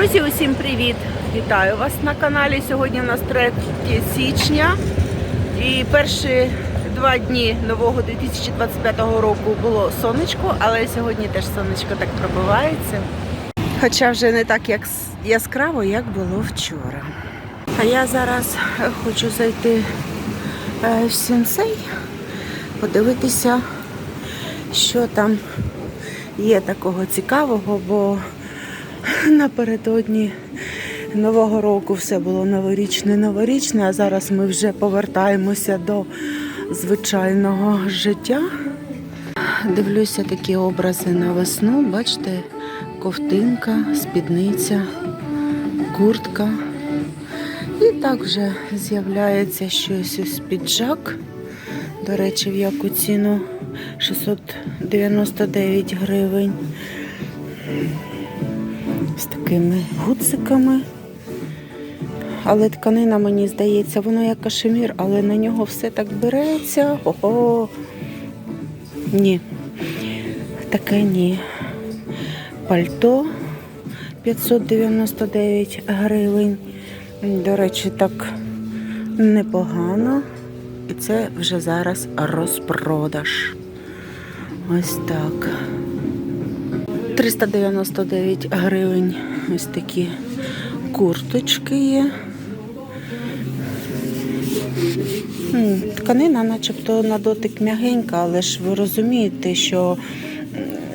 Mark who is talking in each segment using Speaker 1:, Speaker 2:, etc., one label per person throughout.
Speaker 1: Друзі, усім привіт! Вітаю вас на каналі. Сьогодні у нас 3 січня. І перші два дні нового 2025 року було сонечко, але сьогодні теж сонечко так пробивається. Хоча вже не так як яскраво, як було вчора. А я зараз хочу зайти е, в сенсей, подивитися, що там є такого цікавого, бо напередодні Нового року все було новорічне, новорічне, а зараз ми вже повертаємося до звичайного життя. Дивлюся такі образи на весну. Бачите, ковтинка, спідниця, куртка. І так вже з'являється щось ось піджак. До речі, в яку ціну 699 гривень з такими гудзиками. Але тканина, мені здається, воно як кашемір, але на нього все так береться. Ого. Ні. Таке ні. Пальто 599 гривень. До речі, так непогано. І це вже зараз розпродаж. Ось так. 399 гривень. Ось такі курточки є. Тканина, начебто, на дотик м'ягенька, але ж ви розумієте, що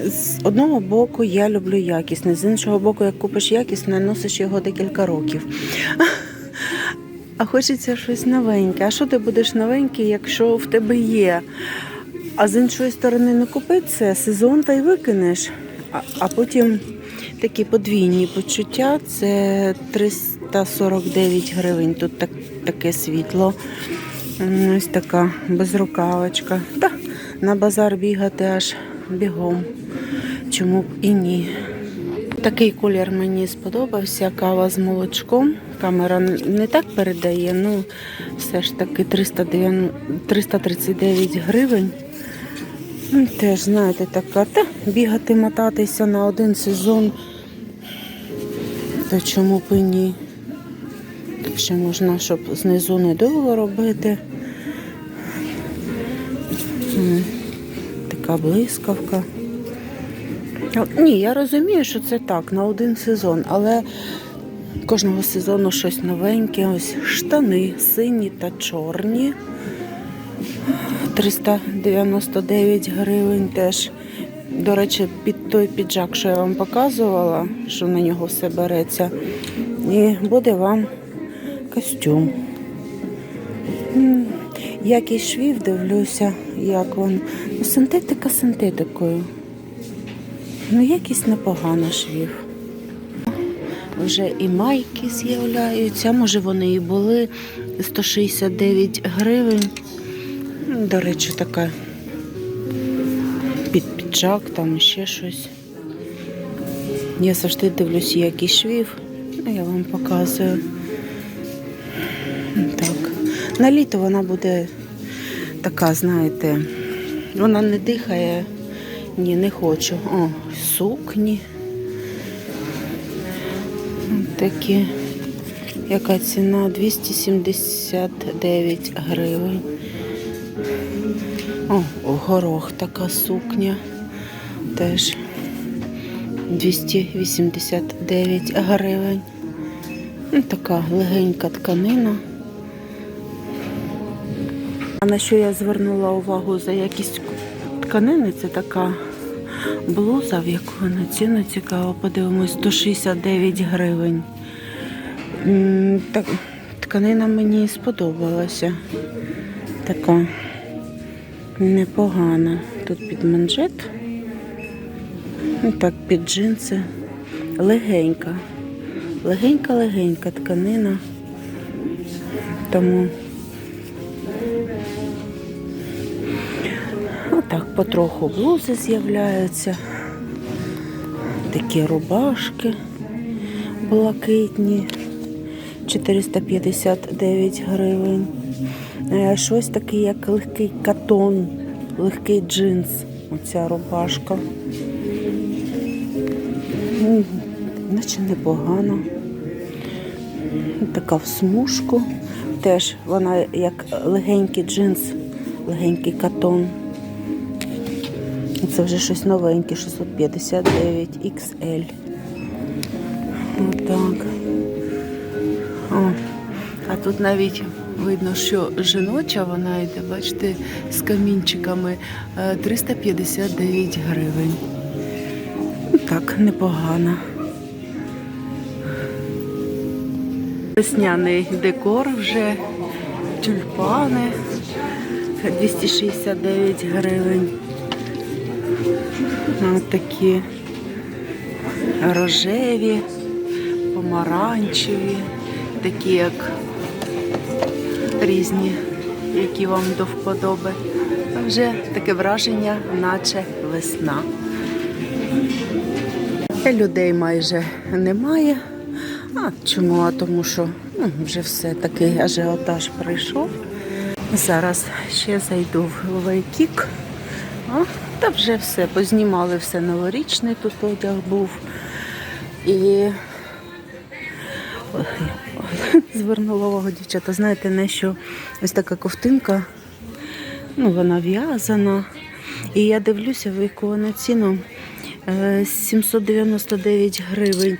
Speaker 1: з одного боку я люблю якісне, з іншого боку, як купиш якісне, носиш його декілька років. А хочеться щось новеньке. А що ти будеш новенький, якщо в тебе є? А з іншої сторони не купи це, сезон та й викинеш. А, потім такі подвійні почуття це 349 гривень. Тут так, таке світло. Ось така безрукавочка. Та на базар бігати аж бігом. Чому б і ні. Такий колір мені сподобався. Кава з молочком. Камера не так передає, ну все ж таки 309 339 гривень. Теж, знаєте, така, та бігати, мотатися на один сезон, то чому б і ні. Ще можна, щоб знизу не довго робити. Така блискавка. Ні, я розумію, що це так, на один сезон, але кожного сезону щось новеньке. Ось штани сині та чорні. 399 гривень теж. До речі, під той піджак, що я вам показувала, що на нього все береться. І буде вам костюм. Який швів дивлюся, як він. Ну, синтетика синтетикою. Ну, якість непогана швів. Вже і майки з'являються. Може вони і були 169 гривень. До речі, така під піджак, там ще щось. Я завжди дивлюся, який швів. Ну, я вам показую. Так. На літо вона буде така, знаєте, вона не дихає. Ні, не хочу. О, сукні. Такі. Яка ціна? 279 гривень. О, горох така сукня. Теж 289 гривень. Ну, така легенька тканина. А на що я звернула увагу за якість тканини? Це така блуза, в яку вона ціну цікаво, подивимось, 169 гривень. Так, тканина мені сподобалася. Така непогана. Тут під манжет. Ну, Так, під джинси. Легенька. Легенька-легенька тканина. Тому отак потроху блузи з'являються. Такі рубашки блакитні. 459 гривень. Е, Щось таке, як легкий катон, легкий джинс. Оця рубашка. Наче непогано. Така в смужку. Теж вона як легенький джинс, легенький катон. Це вже щось новеньке, 659 XL. Отак. О, а тут навіть видно, що жіноча вона йде, бачите, з камінчиками е, 359 гривень. Так, непогано. Весняний декор вже, тюльпани 269 гривень. Ось такі рожеві, помаранчеві, такі як різні, які вам до вподоби. А Вже таке враження, наче весна. Людей майже немає. А чому? А тому що ну, вже все такий ажіотаж прийшов. Зараз ще зайду в Вайкік. А, та вже все, познімали все новорічний тут одяг був. І звернула увагу дівчата. Знаєте, не що ось така ковтинка, ну вона в'язана. І я дивлюся, яку вона ціну Е, 799 гривень.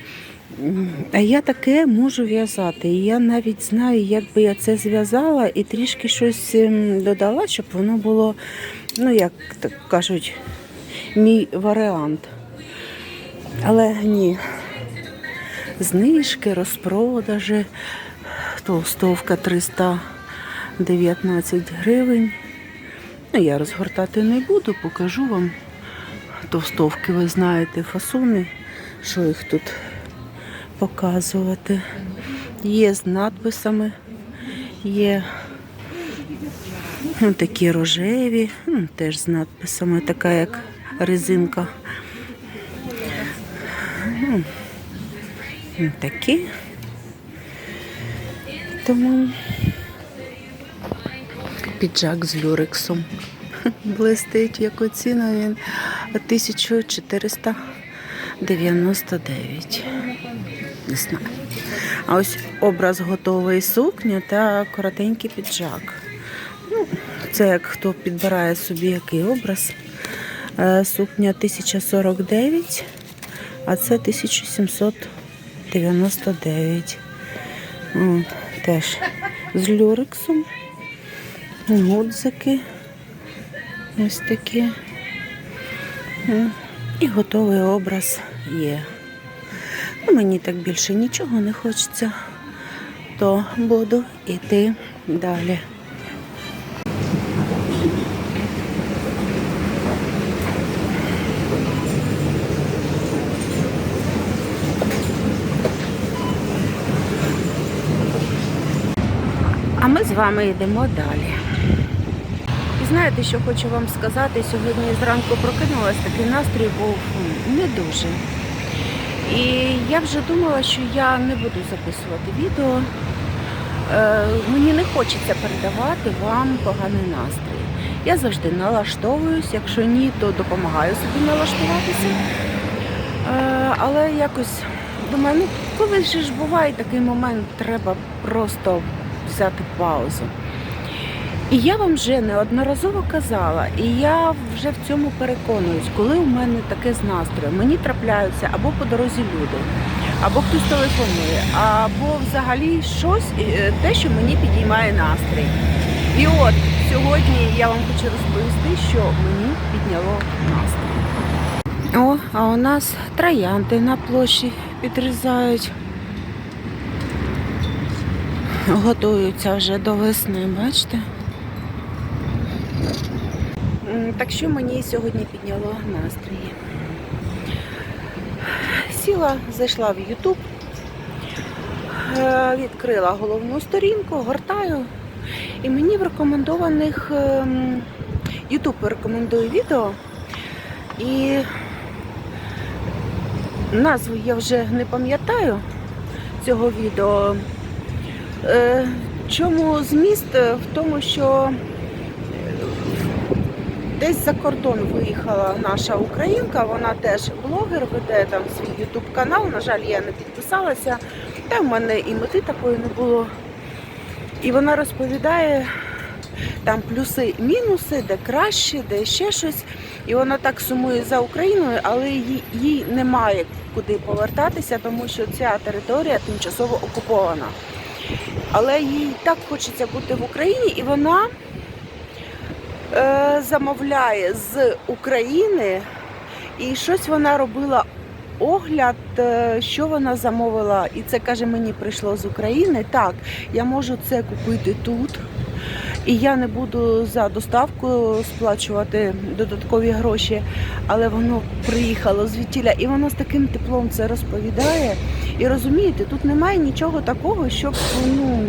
Speaker 1: А я таке можу в'язати. І я навіть знаю, як би я це зв'язала і трішки щось ем, додала, щоб воно було, ну як так кажуть, мій варіант. Але ні. Знижки, розпродажі, толстовка 319 гривень. Ну, я розгортати не буду, покажу вам товстовки, ви знаєте, фасони, що їх тут показувати. Є з надписами, є ну, такі рожеві, ну, теж з надписами, така як резинка. такі. Тому піджак з люрексом. Блистить, яку ціну він 1499. Не знаю. А ось образ готовий сукні та коротенький піджак. Ну, Це як хто підбирає собі який образ. Е, сукня 1049, а це 1700. 99. Теж з люрексом. Гудзики. Ось такі. І готовий образ є. Ну, мені так більше нічого не хочеться, то буду йти далі. З вами йдемо далі. І знаєте, що хочу вам сказати? Сьогодні зранку прокинулась, такий настрій був не дуже. І я вже думала, що я не буду записувати відео. Е, мені не хочеться передавати вам поганий настрій. Я завжди налаштовуюсь, якщо ні, то допомагаю собі налаштуватися. Е, але якось думаю, ну колись же ж буває такий момент, треба просто взяти паузу. І я вам вже неодноразово казала, і я вже в цьому переконуюсь, коли у мене таке з настроєм, мені трапляються або по дорозі люди, або хтось телефонує, або взагалі щось, е, те, що мені підіймає настрій. І от сьогодні я вам хочу розповісти, що мені підняло настрій. О, а у нас троянди на площі підрізають. Готуються вже до весни, бачите? Так що мені сьогодні підняло настрій? Сіла, зайшла в YouTube, е, відкрила головну сторінку, гортаю, і мені в рекомендованих ем, YouTube рекомендує відео. І назву я вже не пам'ятаю цього відео. Е, Чому зміст? В тому, що Десь за кордон виїхала наша українка, вона теж блогер, веде там свій ютуб канал. На жаль, я не підписалася, та в мене і мети такої не було. І вона розповідає там плюси і мінуси, де краще, де ще щось. І вона так сумує за Україною, але їй, їй немає куди повертатися, тому що ця територія тимчасово окупована. Але їй так хочеться бути в Україні, і вона е, замовляє з України, і щось вона робила огляд, е, що вона замовила. І це каже, мені прийшло з України. Так, я можу це купити тут. І я не буду за доставку сплачувати додаткові гроші, але воно приїхало звідтіля, і воно з таким теплом це розповідає. І розумієте, тут немає нічого такого, щоб ну.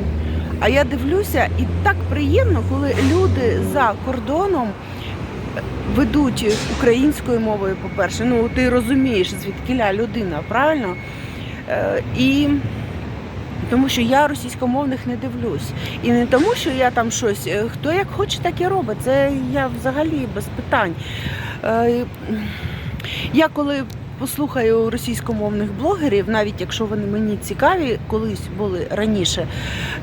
Speaker 1: А я дивлюся, і так приємно, коли люди за кордоном ведуть українською мовою, по-перше. Ну, ти розумієш, звідкиля людина, правильно? Е, І тому що я російськомовних не дивлюсь. І не тому, що я там щось, е, хто як хоче, так і робить. Це я взагалі без питань. Е, Я коли послухаю російськомовних блогерів, навіть якщо вони мені цікаві, колись були раніше,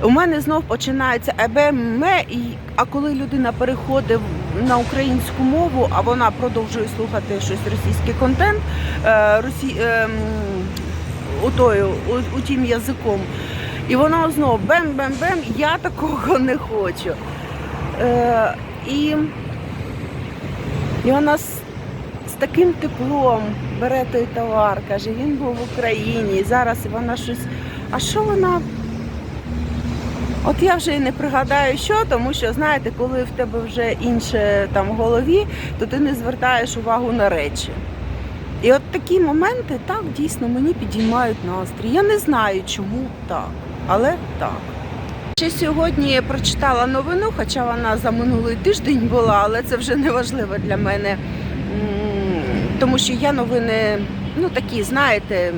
Speaker 1: у мене знов починається ебеме, і а коли людина переходить на українську мову, а вона продовжує слухати щось російський контент, е, росі, отою, у, у тим язиком. І воно знову бем-бем-бем, я такого не хочу. Е, і, і вона з, з таким теплом бере той товар, каже, він був в Україні, і зараз вона щось. А що вона? От я вже і не пригадаю, що, тому що знаєте, коли в тебе вже інше там в голові, то ти не звертаєш увагу на речі. І от такі моменти так дійсно мені підіймають настрій. Я не знаю, чому так, але так. Ще сьогодні прочитала новину, хоча вона за минулий тиждень була, але це вже не важливо для мене. Тому що я новини, ну такі, знаєте,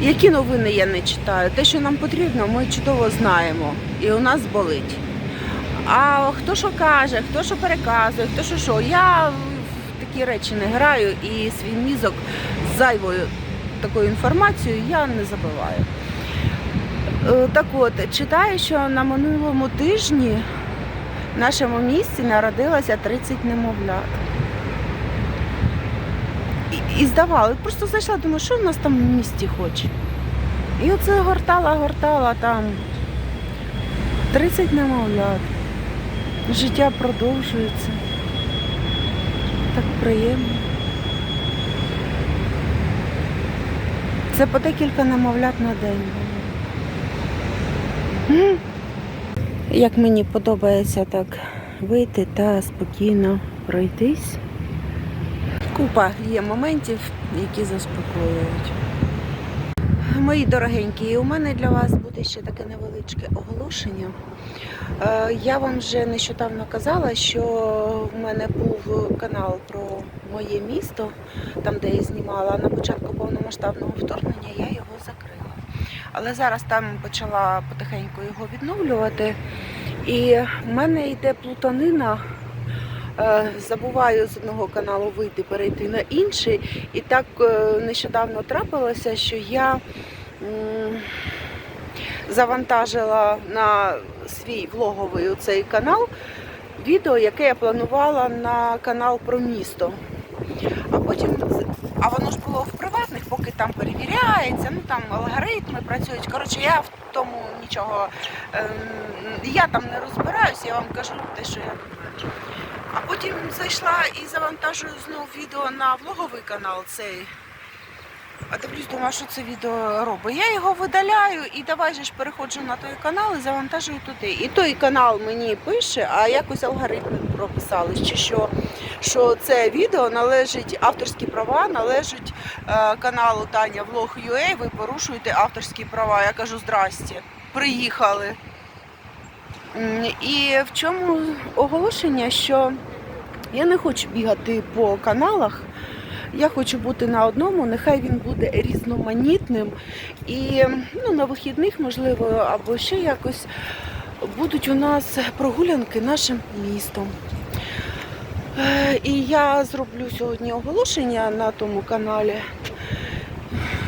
Speaker 1: які новини я не читаю. Те, що нам потрібно, ми чудово знаємо. І у нас болить. А хто що каже, хто що переказує, хто що що. Я в такі речі не граю і свій мізок з зайвою такою інформацією я не забиваю. Е, Так от, читаю, що на минулому тижні в нашому місті народилося 30 немовлят. І, здавали, просто зайшла, думаю, що в нас там в місті хоче. І оце гортала, гортала там 30 немовлят. Життя продовжується. Так приємно. Це по декілька немовлят на день. Як мені подобається так вийти та спокійно пройтись. Купа є моментів, які заспокоюють. Мої дорогенькі, у мене для вас буде ще таке невеличке оголошення. Е, Я вам вже нещодавно казала, що в мене був канал про моє місто, там де я знімала на початку повномасштабного вторгнення, я його закрила. Але зараз там почала потихеньку його відновлювати. І в мене йде плутанина. Е, Забуваю з одного каналу вийти, перейти на інший. І так е, нещодавно трапилося, що я завантажила на свій влоговий цей канал відео, яке я планувала на канал про місто. А потім, а воно ж було в приватних, поки там перевіряється, ну там алгоритми працюють. Коротше, я в тому нічого, ем, я там не розбираюся, я вам кажу те, що я. Потім зайшла і завантажую знов відео на влоговий канал цей. А дивлюсь, думаю, що це відео робить. Я його видаляю і давай же ж переходжу на той канал і завантажую туди. І той канал мені пише, а якось алгоритми прописали, чи що, що це відео належить, авторські права належать е, каналу Таня Влог UA, ви порушуєте авторські права. Я кажу, здрасте, приїхали. І в чому оголошення, що я не хочу бігати по каналах. Я хочу бути на одному, нехай він буде різноманітним. І ну, на вихідних, можливо, або ще якось будуть у нас прогулянки нашим містом. Е, І я зроблю сьогодні оголошення на тому каналі,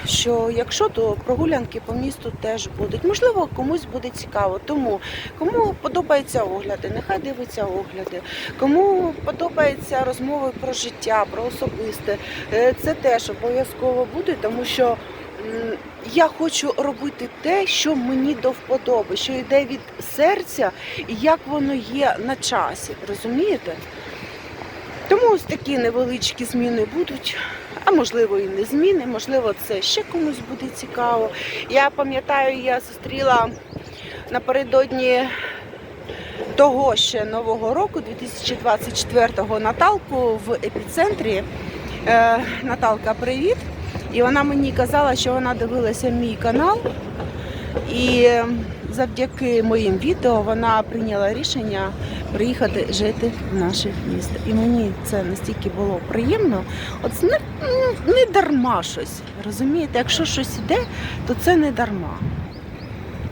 Speaker 1: що якщо то прогулянки по місту теж будуть. Можливо, комусь буде цікаво. Тому кому подобаються огляди, нехай дивиться огляди. Кому подобаються розмови про життя, про особисте, е, це теж обов'язково буде, тому що. Я хочу робити те, що мені до вподоби, що йде від серця і як воно є на часі. Розумієте? Тому ось такі невеличкі зміни будуть, а можливо і не зміни, можливо, це ще комусь буде цікаво. Я пам'ятаю, я зустріла напередодні того ще нового року, 2024-го, Наталку в епіцентрі. Е, Наталка, привіт! І вона мені казала, що вона дивилася мій канал. І завдяки моїм відео вона прийняла рішення приїхати жити в наше місто. І мені це настільки було приємно. От не, не дарма щось. Розумієте, якщо щось іде, то це не дарма.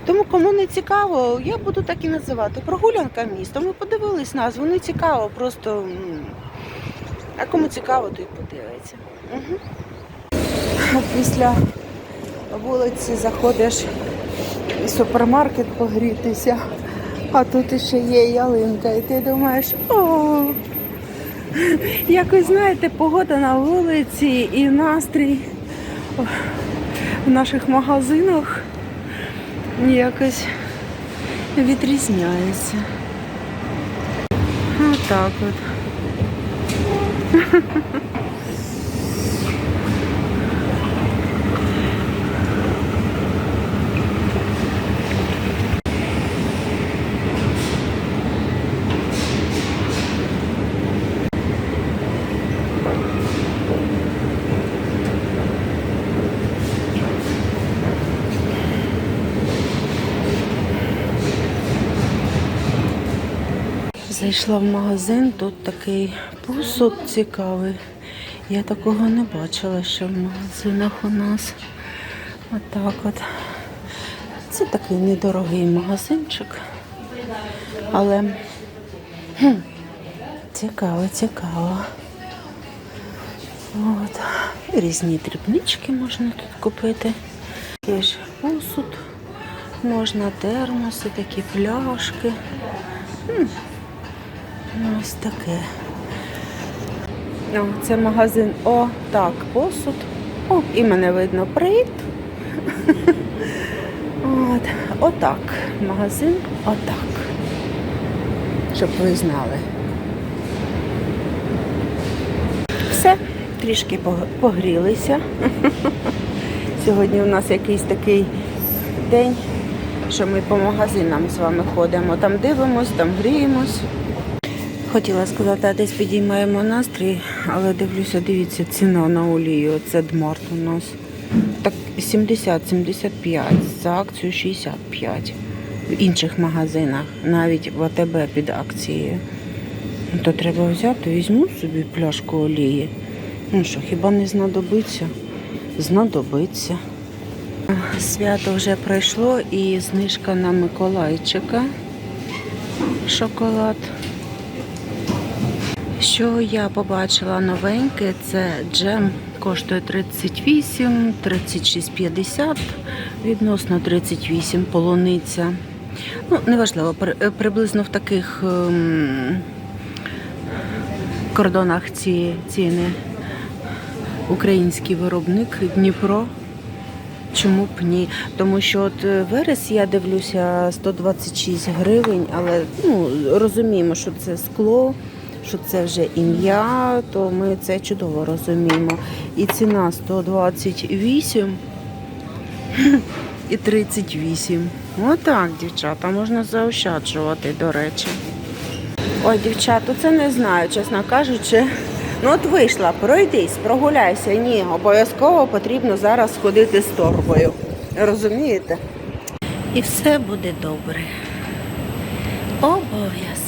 Speaker 1: Тому кому не цікаво, я буду так і називати. Прогулянка містом. Ми подивились назву, не цікаво, просто. А кому цікаво, то й подивиться. Угу. Після вулиці заходиш в супермаркет погрітися, а тут іще є ялинка, і ти думаєш, о, якось знаєте, погода на вулиці і настрій в наших магазинах якось відрізняється. Отак от. Зайшла в магазин, тут такий посуд цікавий. Я такого не бачила ще в магазинах у нас. Отак от. Це такий недорогий магазинчик. Але хм, цікаво, цікаво. От. Різні дрібнички можна тут купити. Є ж посуд, можна термоси, такі пляшки. Ось таке. Це магазин О, так, посуд. О, і мене видно. Привіт. От, отак. Магазин отак. Щоб ви знали. Все, трішки погрілися. Сьогодні у нас якийсь такий день, що ми по магазинам з вами ходимо. Там дивимось, там гріємось. Хотіла сказати, а десь підіймаємо настрій, але дивлюся, дивіться, ціна на олію. Це Дмарт у нас. Так 70-75, за акцію 65. В інших магазинах, навіть в АТБ під акцією. Ну, То треба взяти, візьму собі пляшку олії. Ну що, хіба не знадобиться? Знадобиться. Свято вже пройшло і знижка на Миколайчика. Шоколад. Що я побачила новеньке, це джем коштує 38, 36,50, відносно 38 полуниця. Ну, неважливо, при- приблизно в таких ем, кордонах ці ціни. Український виробник Дніпро. Чому б ні? Тому що от е, верес я дивлюся 126 гривень, але ну, розуміємо, що це скло, що це вже ім'я, то ми це чудово розуміємо. І ціна 128 і 38. Отак, дівчата, можна заощаджувати, до речі. Ой, дівчата, це не знаю, чесно кажучи. Ну от вийшла, пройдись, прогуляйся. Ні, обов'язково потрібно зараз ходити з торбою. Розумієте? І все буде добре. Обов'язково.